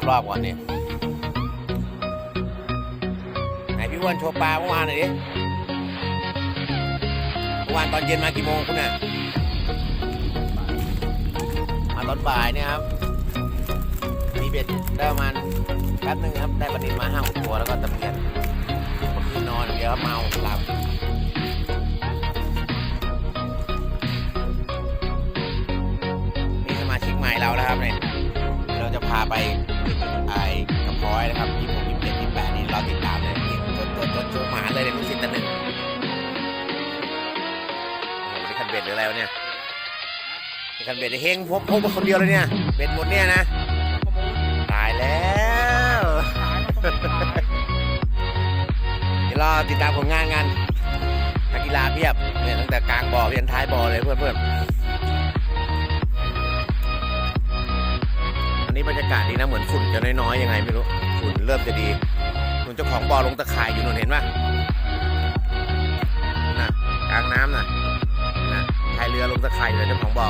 บรอบๆก่อนนี่ไหนพี่อ้วนโชว์ปลาเมื่อวานหน่อยดิเมื่อวานตอนเย็นมากี่โมงคุณน่ะมาตอนบ่ายเนี่ยครับมีเบ็ดได้ประมาณแป๊บหนึงครับได้ปลานิลมาห้าหกตัวแล้วก็ตะเพียนเมื่อคืนนอนเดียวครับเมาหลับนี่สมาชิกใหม่เราแล้วครับเนี่ย จะพาไปไอ้กระพร้อยนะครับยี่สิบยี่สิบเจ็ดยี่สิบแปดนี่ราติดตามเลยนี่ตัวตัวตัวตัวหมาเลยเนี่ยลูกศิษย์ตันหนึ่งโอ้โหนี่คันเบ็ดหรืออะไรวะเนี่ยนี่คันเบ็ดเฮงพบพบมาคนเดียวเลยเนี่ยเบ็ดหมดเนี่ยนะตายแล้วเดี๋ยวรอติดตามผลงานกันนักกีฬาเพียบเนี่ยตั้งแต่กลางบ่อไปยันท้ายบ่อเลยเพื่อนเพื่อน นนี้บรรยากาศดีนะเหมือนฝุ่นจะน้อยๆยังไงไม่รู้ฝุ่นเริ่มจะดีนุ่นเจ้าของบ่อลงตะข่ายอยู่นุ่นเห็นปะน่ะกลางน้ำน่ะน่ะพายเรือลงตะข่ายอยู่เลยเจ้าของบ่อ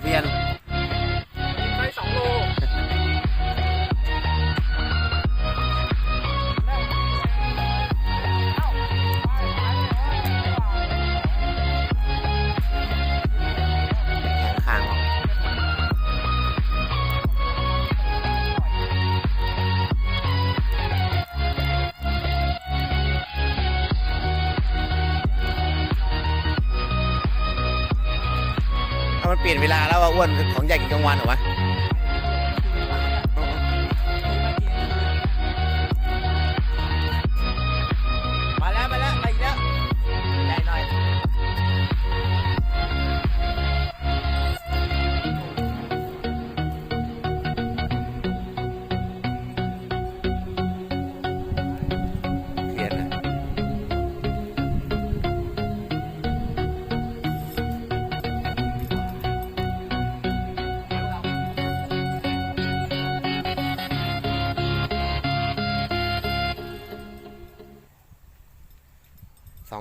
ไม่ เปลี่ยนเวลาแล้วว่าอ้วนของใหญ่กินกลางวันเหรอวะ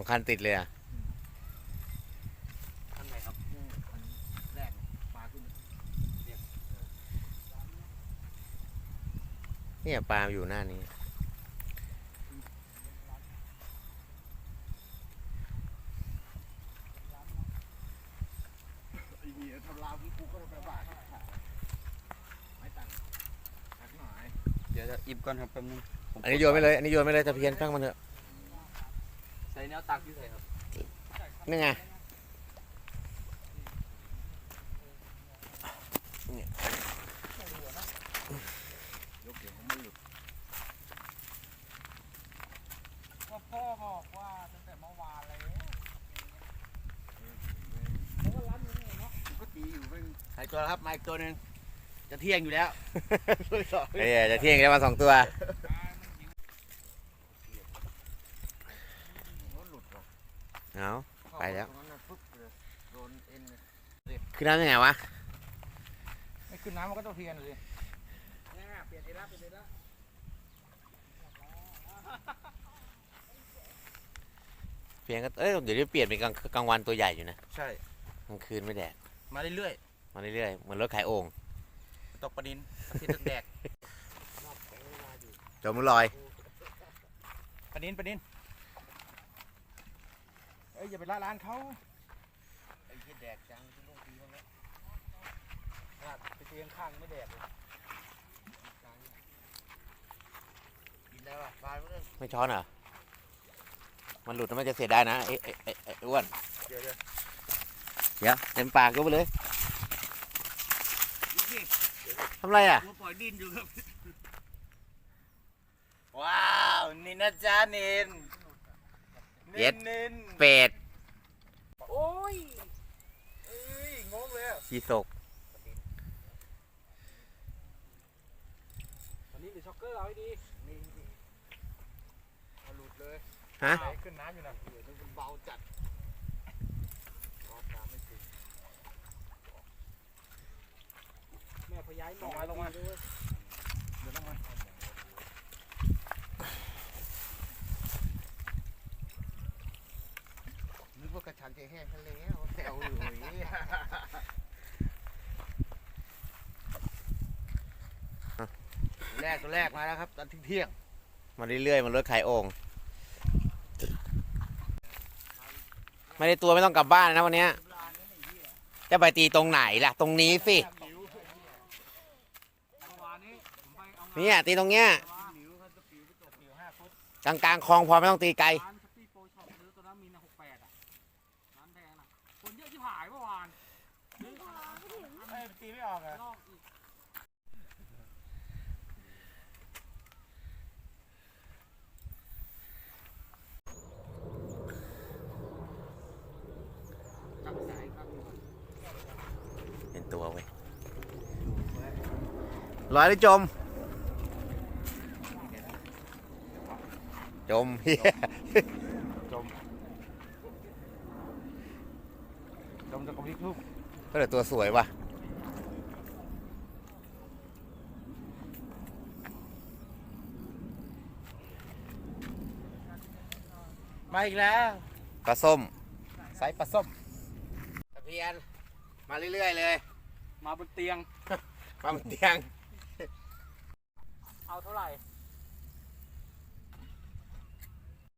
องคันติดเลยอะอันไหนครับอันแรกปลาขึ้นเนี่ยปลาอยู่หน้านี้ไอ้เหี้ยทำลาวกูก็ไปบาทไม่ตังค์หักหน่อยเดี๋ยวจะอิบก่อนครับแป๊บนึงผมอันนี้โยนไปเลย อันนี้โยนไปเลยตะเพียนตั้งมันเถอะใส่แนวตักที่ใส่ครับนี่ไงยกเดี๋ยวมันหลุดก็พ่อบอกว่าตั้งแต่เมื่อวานเลยกูก็ตีอยู่เป็นใส่ตัวแล้วครับมาอีกตัวหนึ่งจะเที่ยงอยู่แล้วเฮ้ยจะเที่ยงแล้วมาสองตัว รถหลุดว่ะ เอาไปแล้วตรงนั้นน่ะปึ๊บเลยโดนเอ็นเลยคือน้ำยังไงวะ ไม่ขึ้นน้ำมันก็ต้องเพียนเลยเนี่ยเปลี่ยนเอ็นละเปลี่ยนเอ็นละเพียงก็ เอ้ย เดี๋ยวนี้เปลี่ยนเป็นกลางกลางวันตัวใหญ่อยู่นะ ใช่ กลางคืนไม่แดด มาเรื่อยมาเรื่อยๆ เหมือนรถขายโอ่งๆตกปลาดินอาทิตย์แดกจมลอยปลาดินปลาดินเอ้ยอย่าไปละลานเขาไอ้ที่แดกจังที่ลูกตีมันแล้วขนาดไปเตียงข้างไม่แดกเลยกินได้ป่ะปลาเรื่องไม่ช้อนเหรอ มันหลุดแล้วมันจะเสียได้นะไอ้ไอ้ไอ้ไอ้อ้วนเดี๋ยวเดี๋ยวเดี๋ยวเต็มปากก็ไปเลยทำไรอะ ตัวปล่อยดินอยู่ครับ ว้าว นี่นะจ๊ะเนน เย็ด เนนเป็ดโอ้ยเอ้ยงงเลยอะชีศกวันนี้เดี๋ยวช็อกเกอร์เอาให้ดีนี่นี่เอาหลุดเลยฮะ ไหลขึ้นน้ำอยู่นะเดี๋ยวมันเบาจัดรอดน้ำไม่ถึงแม่พย้ายหมอลงมาลงมาดีด้วยเดี๋ยวต้องมานึ กระชังจะแห้งทะแล้วแซวอยู่อย่างนี้แรกตัวแรกมาแล้วครับ ตอนเที่ยงมาเรื่อยๆมันรถขายโอ่งไม่ได้ตัวไม่ต้องกลับบ้านนะวันเนี้ยจะไปตีตรงไหนล่ะ ตรงนี้สิเนี้ยตีตรงเนี้ยกลาฟุตกลางๆคลองพอไม่ต้องตีไกล ออกเหรอะนอกอีกจับสายครับเป็นตัวเว้ยลอยหรือจม จมเฮียจม จมจะกระพริบลูกก็แต่ตัวสวยว่ะ มาอีกแล้วปลาส้มไซส์ปลาส้มตะเพียน มาเรื่อยๆเลย มาบนเตียง มาบนเตียง เอาเท่าไหร่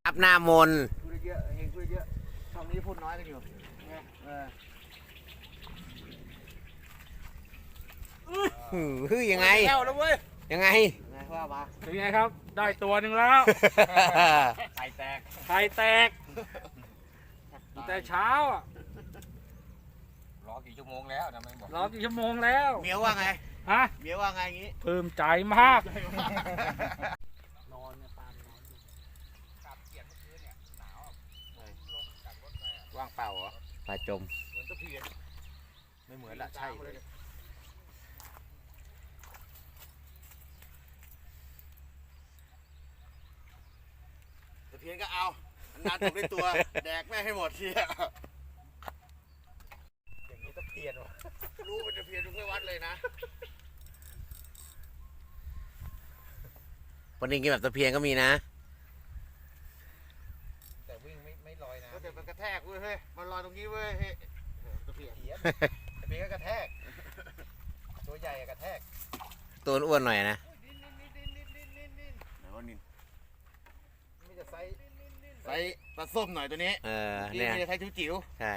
อัพหน้ามนต์พูดเยอะเฮงพูดเยอะช่องนี้พูดน้อยกันอยู่เออหือยังไง แล้วแล้วเว้ย ยังไง ไงว่ามาเป็นไงครับ ได้ตัวหนึ่งแล้ว ไข่แตกไข่แตกแต่เช้าอะรอกี่ชั่วโมงแล้วนะไม่บอกรอกี่ชั่วโมงแล้ว เมียว่าไง ฮะ เมียว่าไงอย่างงี้ปลื้มใจมาก นอนเนี่ยตามนอนอยู่ขับเกียร์เมื่อคืนเนี่ยหนาวอะลงจากรถไปอะว่างเปล่าเหรอปลาจม เหมือนตะเพียนไม่เหมือนละใช่ เลยตะเพียนก็เอานานตกได้ตัว แดกแม่งให้หมดเชียอย่างนี้ตะเพียนวะรู้มันตะเพียนทุกไม่วัดเลยนะ วันนี้กินแบบตะเพียนก็มีนะ แต่วิ่งไม่ไม่ลอยนะแต่มันกระแทกเว้ยเฮ้ยมันลอยตรงนี้เว้ยเฮ้ยตะเพียนตะเพียนก็กระแทก ตัวใหญ่อะกระแทก ตัวอ้วนๆหน่อยนะ ไหนว่านิน ไม่จะไซส์ไซส์ปลาส้มหน่อยตัวนี้เออนี่เนี่ยมีแต่ไซส์จิ๋วใช่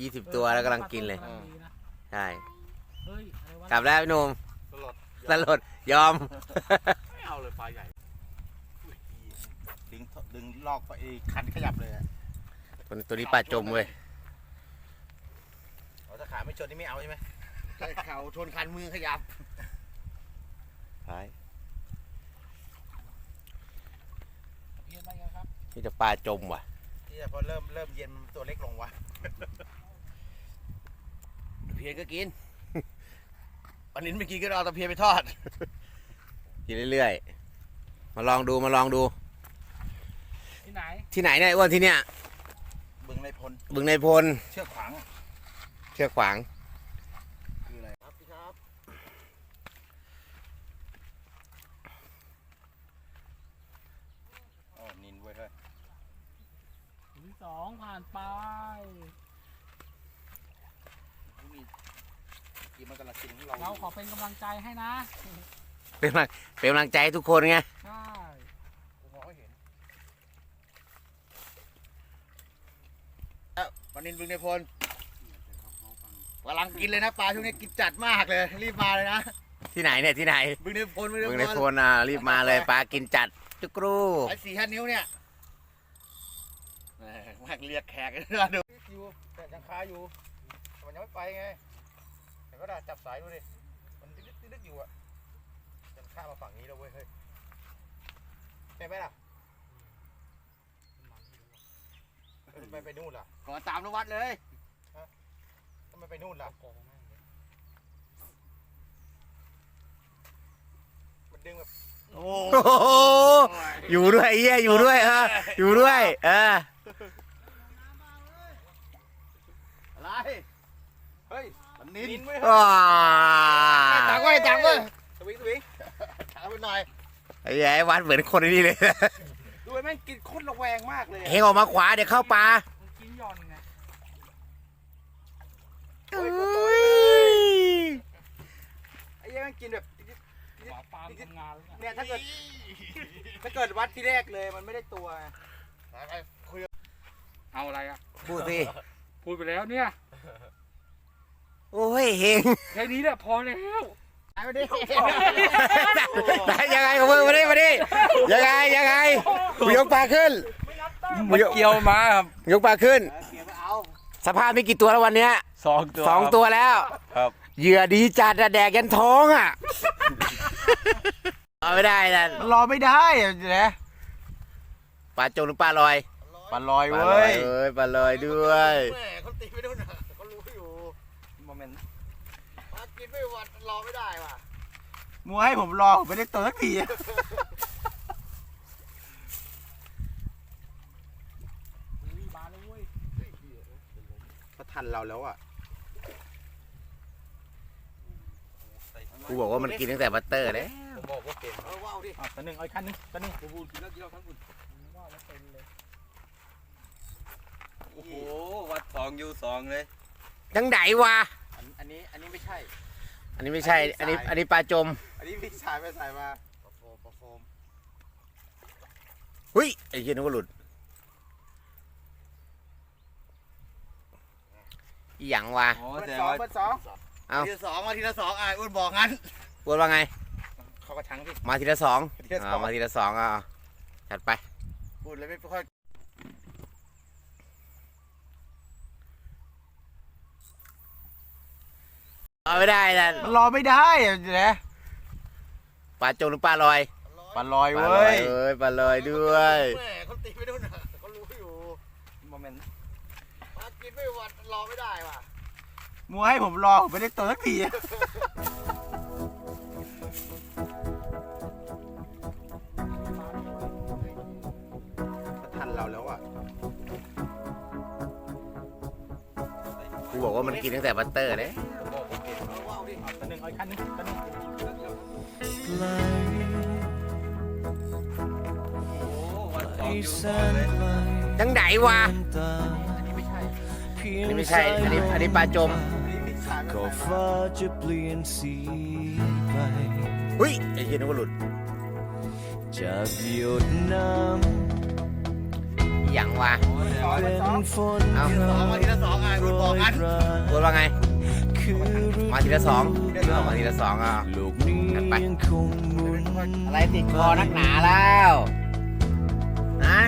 ยี่สิบตัวแล้วกำลังกินเลยปลาส้มกำงดีนะใช่ เฮ้ยอะไรวะกลับแล้วพี่หนุ่มๆตลอดสลดยอม ไม่เอาเลยปลาใหญ่อุ้ยดึงดึงลอกไปไอ้คันขยับเลยอะตัวตัวนี้ปลาจมเว้ย อ๋อถ้าขาไม่ชนนี่ไม่เอาใช่ไหมถ้าเข่าชนคันมือขยับใช่เพียนอะไร กันครับนี่จะปลาจมว่ะ ที่พอเริ่มเริ่มเย็นตัวเล็กลงวะตะเพียนก็กินวันนี้ไม่กินก็เอาตะเพียนไปทอด กินเรื่อยๆ มาลองดูมาลองดู ที่ไหน ที่ไหนเนี่ยไอ้อ้วนที่เนี่ยบึงในพลบึงในพลเชือกขวาง เชือกขวางานไปนี่มันกำลังกินของเราเราขอเป็นกำลังใจให้นะเป็นกำลังเป็นกำลังใจทุกคนไงใช่ผนเวันนี้ลุงเนพลกำลังกินเลยนะปลาช่วงนี้กินจัดมากเลย รีบมาเลยนะที่ไหนเนี่ยที่ไหนบึงเนพลลุงเนมึงในพลอะรีบมาเลยปลากินจัดจุกรูไอ้สี่ห้านิ้วเนี่ย แหม่มากเรียกแขกนะดูอยู่แต่ยังคาอยู่มันยังไม่ไปไงเห็นก็ได้จับสายดูดิมันดึกดึกๆอยู่อะจะข้ามมาฝั่งนี้แล้วเว้ยเฮ้ยใช่ไหมล่ะทำไมไปนู่นล่ะขอตามนวัดเลยทำไมไปนู่นล่ะมันดึงแบบโอ้โอ้โหอยู่ด้วยไอ้เหี้ยอยู่ด้วยเอออยู่ด้วยเออ อะไร เฮ้ยมั นนินเว้ยว้าจังเว้ยจังเว้ยสวิงสวิงถามไปหน่อยไอ้เหี้ยไอ้วัดเหมือนคนนี่เลยดูแม่งกินโคตรระแวงมากเลยเฮงออกมาขวาเดี๋ยวเข้าปลามันกินหย่อนไงอุ้ยไอ้เหี้ยังแม่งกินแบบหมาปลามันทำงานแล้วไงเนี่ยถ้าเกิดถ้าเกิดวัดที่แรกเลยมันไม่ได้ตัวไปคุยเอาอะไรอะพูดสิพูดไปแล้วเนี่ย โอ้ยเฮงแค่นี้แหละพอแล้วไปดิไหนยังไงของมึงมาดิมาดิยังไงยังไงมึงยกปลาขึ้นมึงยกเกี่ยวมาครับยกปลาขึ้นเกียร์มาเอาสภาพไม่กี่ตัวแล้ววันเนี้ยสองตัวสองตัวแล้ว ครับเหยื่อดีจัดอะแดกยันท้องอะเอาไม่ได้นะรอไม่ได้นะปลาจงหรือปลาลอยปลาลอยปลาลเว้อยยเอ้ยปลาลอยด้วย ไม่วันรอไม่ได้ว่ะมัวให้ผมรอผมไม่ได้ตัวสักที อุ้ยมาเลยเว้ยก็ทันเราแล้วอะกูบอกว่ามันกินตั้งแต่บัตเตอร์เลยผมบอกว่าเป็นเออว้าวดิตัวหนึ่งเอาอีกคันหนึงตัวหนึ่งบูบูกินแล้วกินแล้วทั้งคุณว่าแล้วเป็นเลยโอ้โหวัดสองยูสองเลย จังไหนวะอันอันนี้อันนี้ไม่ใช่ อันนี้ไม่ใช่ อันนี้ อันนี้ปลาจม อันนี้พี่ชายไปใส่มาปลาโฟมปลาโฟมหุ้ย ไอ้เหี้ยนึกว่าหลุดอีหยังวะอ๋อเบอแต่ร์สองว่าเบอร์สองเอ้าทีละสองมาทีละสองอะอ้วนบอกงั้นพูดว่าไง เขากระชังพี่ มาทีละสองทีละสอ่าองมาทีละสองอะจัดไป พูดเลยไม่ค่อย เอาไม่ได้นะรอไม่ได้นะปลาจงหรือปลาลอยปลาลอยปลาลเว้อยยเอ้ยปลาลอยด้วยแม่เขาตีไปนู่นน่ะเขารู้อยู่โมเมนต์ปลากินไม่วันรอไม่ได้ว่ะมัวให้ผมรอผมไม่ได้ตัวสักทีก็ทันเราแล้วอะกูบอกว่ามันกินตั้งแต่บัตเตอร์เลย บอกว่าเป็นเออว้าวดิตัวหนึ่งเอาอีกคันหนึงตัวหนึ่งโอ้โหวัดสองยูสองเลยจังไหนวะอันนี้ไม่ใช่อันนี้ไม่ใช่อันนี้อันนี้ปลาจมอันนี้พี่ชายไปก็ใส่มาฟ้าจะเปลี่ยนสีไปหุ้ยไอ้เหี้ยนึกว่าหลุดจากหยดน้อีหยังวะอ๋อแต่ำว่าเป็นฝนเอ้าทีละสองมาทีละสองอะอ้วนบอกงั้นพูดว่าไง คือฤ มาทีละสองเอามาทีละสองอะโลกนี้จัดไปยังคงหมุนอะไรติดคอนักหนาแล้วนะ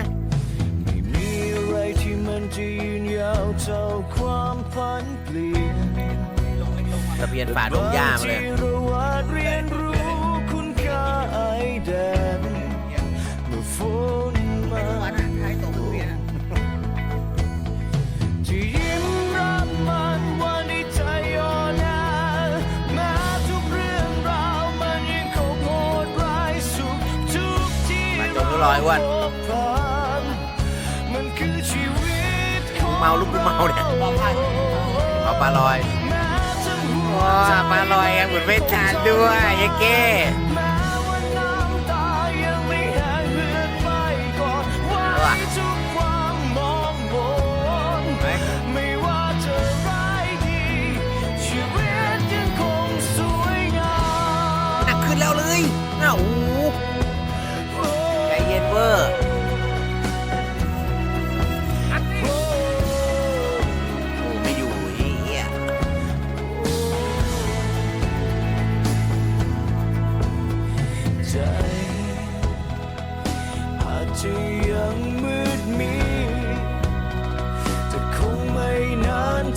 ไม่มีอะไรที่มันจะยืนยาวเท่าความพันเปลี่ยนตะเพียนป่าดงหญ้ามาเลย รอยอ้วนพบผ่านมันคือชีวิตของเมาลูกกูเมาเนี่ยรเอาปลาลอยแม้จะหัวว้าใจปลาลอยยังเหมือนไม่ทานด้วยยายเก้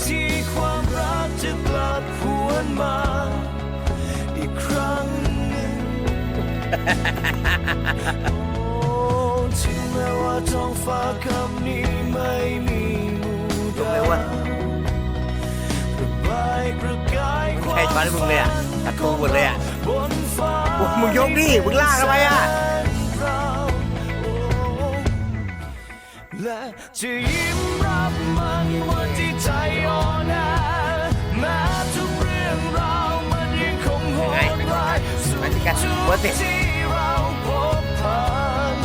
ที่ความรักจะกลับหวนมาอีกครั้งหนึ่งโอ้ถึงแม้ว่าท้องฟ้าคำนี้ไม่มีมูดาระรค่มฝัน ช้อนให้มึงเลยอะตะโกนหมดเลยอะบนฟ้ายมึงยกดิมึงลากทำไมอะ และจะยิ้มรับมันวันที่ใจอ่อนแอแม้ทุกเรื่องราวมันยังคงโหดร้ายสุดจุดที่เราพบผ่าน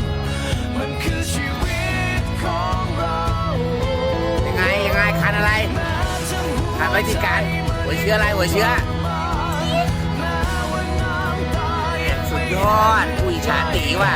มันคือชีวิตของเรายังไงยังไงคันอะไรคันไม่ติการหัวเชื้ออะไรหัวเชื้อสุดยอดอุ้ยชาติว่ะ